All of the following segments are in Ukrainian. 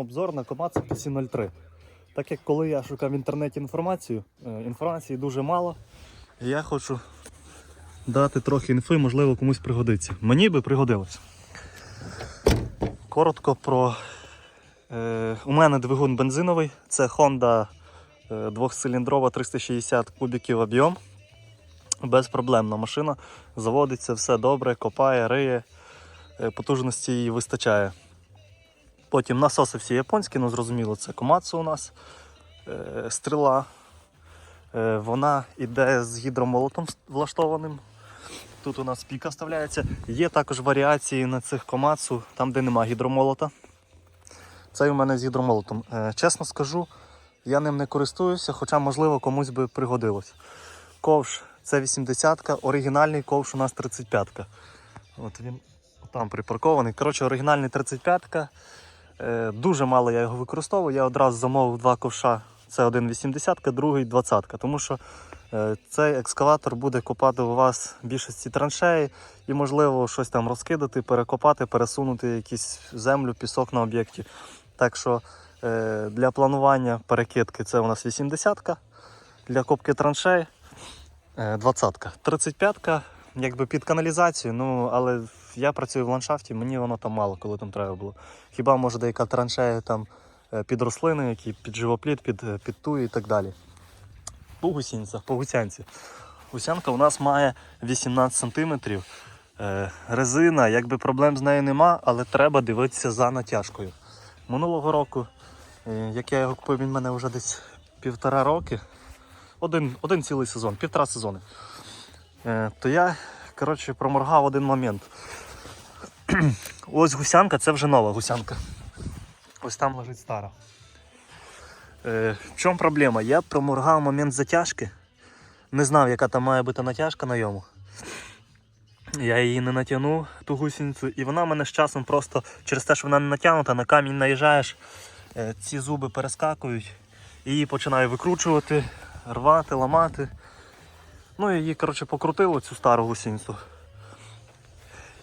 Обзор на Komatsu PC03. Так як коли я шукав в інтернеті інформацію, е, інформації дуже мало. Я хочу дати трохи інфи, можливо, комусь пригодиться. Мені би пригодилось. Коротко про. Е, у мене двигун бензиновий, це Honda е, двохциліндрова 360 кубіків об'єм. Безпроблемна машина. Заводиться все добре, копає, риє, е, потужності її вистачає. Потім насоси всі японські, ну зрозуміло, це Komatsu у нас. Е, стріла. Е, вона йде з гідромолотом влаштованим. Тут у нас піка вставляється. Є також варіації на цих Komatsu, там, де нема гідромолота. Це у мене з гідромолотом. Е, чесно скажу, я ним не користуюся, хоча, можливо, комусь би пригодилось. Ковш це 80-ка, оригінальний ковш у нас 35-ка. От він там припаркований. Коротше, оригінальний 35-ка. Е, Дуже мало я його використовую. Я одразу замовив два ковша. Це один 80-ка, другий 20-ка. Тому що е, цей екскаватор буде копати у вас більшості траншеї і, можливо, щось там розкидати, перекопати, пересунути якісь землю, пісок на об'єкті. Так що е, для планування перекидки це у нас 80-ка, для копки траншей е, 20-ка. 35-ка якби під каналізацію, ну але я працюю в ландшафті, мені воно там мало, коли там треба було. Хіба може деяка траншея там е, під рослини, які під живопліт, під, е, під ту і так далі. По гусінцях, по гусянці. Гусянка у нас має 18 см. Е, резина, якби проблем з нею нема, але треба дивитися за натяжкою. Минулого року, як я його купив, він мене вже десь півтора роки. Один, один цілий сезон, півтора сезони. То я коротше, проморгав один момент. Ось гусянка, це вже нова гусянка. Ось там лежить стара. Е, в чому проблема? Я проморгав момент затяжки. Не знав, яка там має бути натяжка на йому. Я її не натягнув, ту гусеницю, і вона мене з часом просто через те, що вона не натягнута, на камінь наїжджаєш, е, ці зуби перескакують, і її починаю викручувати, рвати, ламати. Ну її, коротше, покрутило цю стару гусеницю.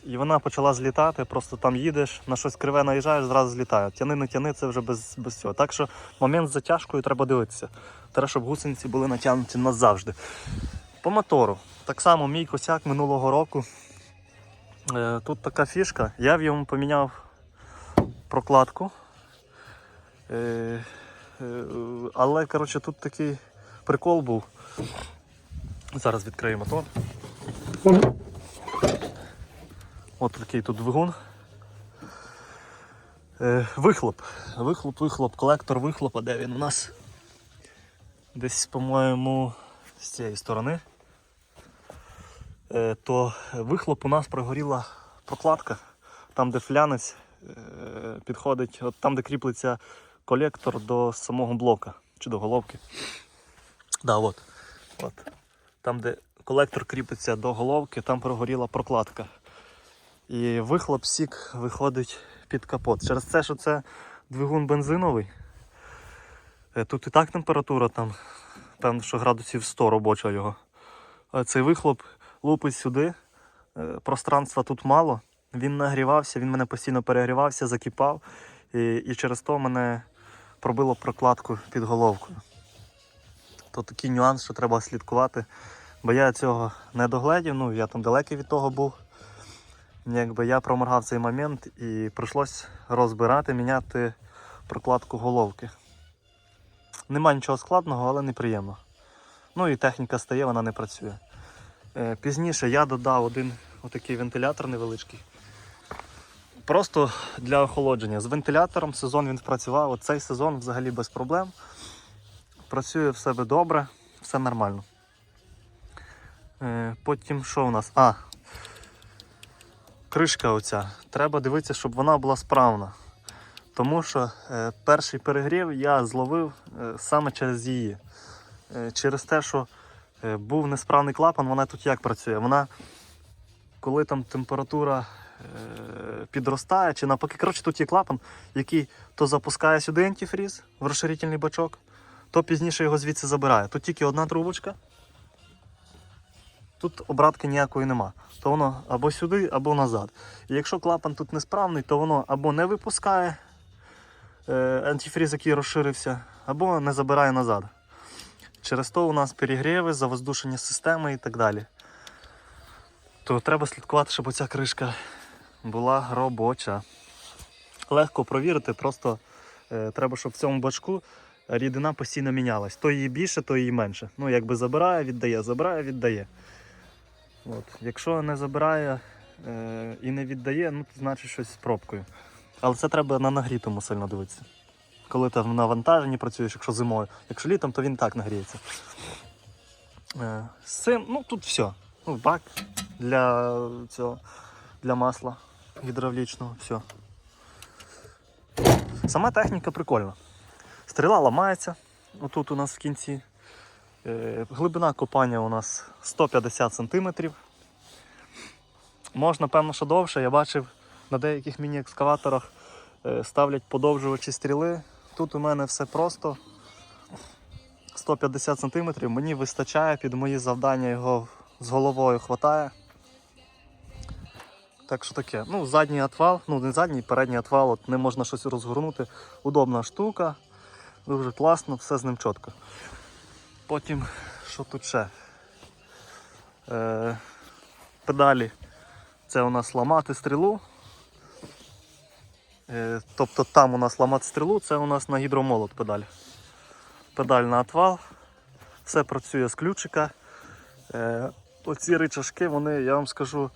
І вона почала злітати, просто там їдеш, на щось криве наїжджаєш, зразу злітає. Тяни, не тяни, це вже без, без цього. Так що момент з затяжкою треба дивитися. Треба, щоб гусениці були натягнуті назавжди. По мотору. Так само мій косяк минулого року. Е, Тут така фішка. Я в йому поміняв прокладку. Е, е, Але коротше, тут такий прикол був. Зараз відкрию мотор. От такий тут двигун. Е, вихлоп. Вихлоп, вихлоп, колектор вихлопа, де він у нас? Десь, по-моєму, з цієї сторони. Е, то вихлоп у нас прогоріла прокладка, там, де флянець е, підходить, от там, де кріплеться колектор до самого блока чи до головки. Да, от. От. Там, де колектор кріпиться до головки, там прогоріла прокладка. І вихлоп сік виходить під капот. Через те, що це двигун бензиновий. е, Тут і так температура, там, певно, що градусів 100 робоча його. А цей вихлоп лупить сюди. е, Пространства тут мало. Він нагрівався, він мене постійно перегрівався, закипав. І, і через то мене пробило прокладку під головкою. То такий нюанс, що треба слідкувати. Бо я цього не догледів, ну я там далекий від того був. Якби я проморгав цей момент і прийшлось розбирати, міняти прокладку головки. Нема нічого складного, але неприємно. Ну і техніка стає, вона не працює. Е, Пізніше я додав один отакий вентилятор невеличкий. Просто для охолодження. З вентилятором сезон він працював. От цей сезон взагалі без проблем. Працює в себе добре, все нормально. Е, Потім що у нас? А, кришка оця. Треба дивитися, щоб вона була справна. Тому що е, перший перегрів я зловив е, саме через її. Через те, що був несправний клапан, вона тут як працює? Вона, коли там температура підростає, чи навпаки, коротше, тут є клапан, який то запускає сюди антифріз в розширительний бачок, то пізніше його звідси забирає. Тут тільки одна трубочка. Тут обратки ніякої нема. То воно або сюди, або назад. І якщо клапан тут несправний, то воно або не випускає е, антифріз, який розширився, або не забирає назад. Через то у нас перегріви, завоздушення системи і так далі. То треба слідкувати, щоб оця кришка була робоча. Легко провірити, просто е, треба, щоб в цьому бачку рідина постійно мінялась. То її більше, то її менше. Ну, якби забирає, віддає, забирає, віддає. От. Якщо не забирає е, і не віддає, ну, то значить щось з пробкою. Але це треба на нагрітому сильно дивитися. Коли ти в навантаженні працюєш, якщо зимою. Якщо літом, то він так нагріється. Е, з цим, ну тут все. Ну, бак для цього, для масла гідравлічного, все. Сама техніка прикольна. Стріла ламається. Отут у нас в кінці. Е, Глибина копання у нас 150 см. Можна, певно, що довше. Я бачив на деяких міні-екскаваторах е, ставлять подовжувачі стріли. Тут у мене все просто. 150 см. Мені вистачає під мої завдання його з головою хватає. Так що таке. Ну, задній отвал, ну не задній, передній отвал, от не можна щось розгорнути. Удобна штука, дуже класно, все з ним чітко. Потім, що тут ще? Е, педалі. Це у нас ламати стрілу. Е, тобто там у нас ламати стрілу, це у нас на гідромолот педаль. Педаль на отвал. Все працює з ключика. Е, оці рычажки, вони, я вам скажу,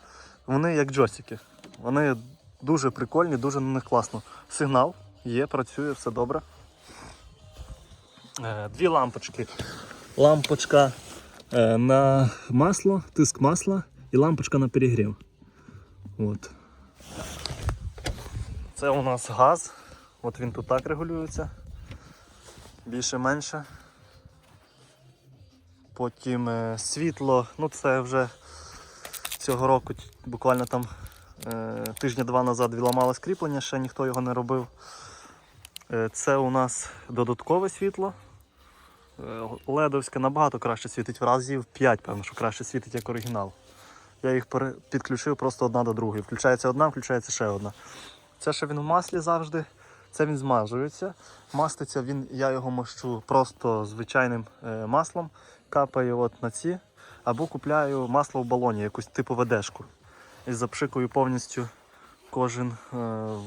вони як джойстики. Вони дуже прикольні, дуже на них класно. Сигнал є, працює, все добре. Е, Дві лампочки. Лампочка е, на масло, тиск масла і лампочка на перегрів. От. Це у нас газ. От він тут так регулюється. Більше-менше. Потім е, світло, ну це вже цього року, буквально там е, тижня-два назад відламали скріплення, ще ніхто його не робив. Це у нас додаткове світло. Е, ледовське набагато краще світить в разів 5, певно, що краще світить як оригінал. Я їх підключив просто одна до другої. Включається одна, включається ще одна. Це ще він в маслі завжди. Це він змажується. Маститься він, я його мащу просто звичайним е, маслом, капаю от на ці, або купляю масло в балоні, якусь типу ведешку. І запшикую повністю кожен е,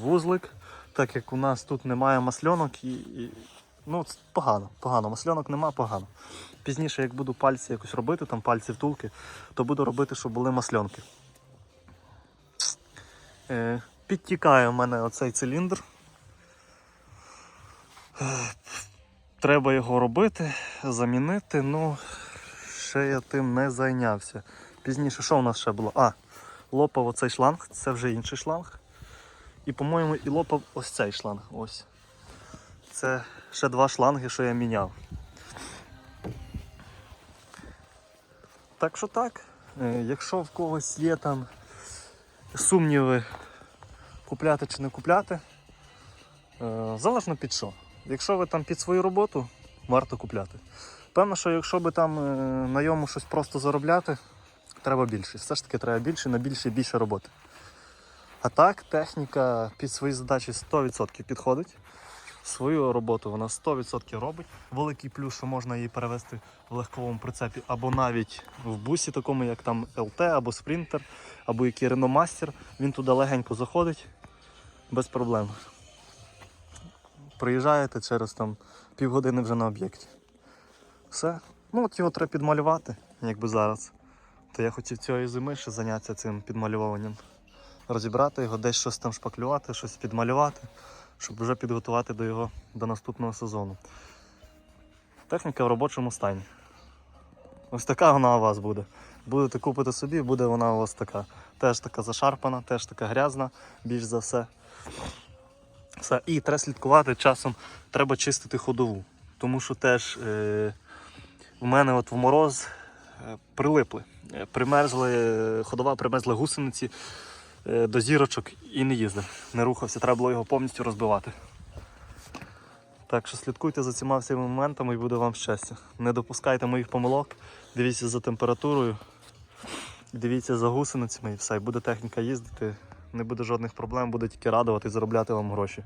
вузлик, так як у нас тут немає масльонок і ну, погано, погано. Масльонок нема, погано. Пізніше, як буду пальці якось робити, там пальці втулки, то буду робити, щоб були масльонки. Е, підтікає в мене оцей циліндр. Е, Треба його робити, замінити, ну ще я тим не зайнявся. Пізніше, що у нас ще було? А, лопав оцей шланг, це вже інший шланг. І, по-моєму, і лопав ось цей шланг. Ось. Це ще два шланги, що я міняв. Так що так, е, якщо в когось є там сумніви купляти чи не купляти, е, залежно під що. Якщо ви там під свою роботу, варто купляти. Певно, що якщо би там е, на йому щось просто заробляти, треба більше. Все ж таки треба більше, на більше і більше роботи. А так, техніка під свої задачі 100% підходить. Свою роботу вона 100% робить. Великий плюс, що можна її перевести в легковому прицепі або навіть в бусі, такому як там ЛТ або Спринтер, або який Renault Master. Він туди легенько заходить без проблем. Приїжджаєте через там півгодини вже на об'єкті. Все. Ну от його треба підмалювати, якби зараз. То я хотів цієї зими ще зайнятися цим підмалюванням. Розібрати його, десь щось там шпаклювати, щось підмалювати, щоб вже підготувати до його до наступного сезону. Техніка в робочому стані. Ось така вона у вас буде. Будете купити собі, буде вона у вас така. Теж така зашарпана, теж така грязна, більш за все. Все. І треба слідкувати часом, треба чистити ходову. Тому що теж е, в мене от в мороз е, прилипли. Е, Примерзли, е, ходова примерзли гусениці до зірочок і не їздив. Не рухався, треба було його повністю розбивати. Так що слідкуйте за цими всіма моментами і буде вам щастя. Не допускайте моїх помилок, дивіться за температурою, дивіться за гусеницями і все. І буде техніка їздити, не буде жодних проблем, буде тільки радувати і заробляти вам гроші.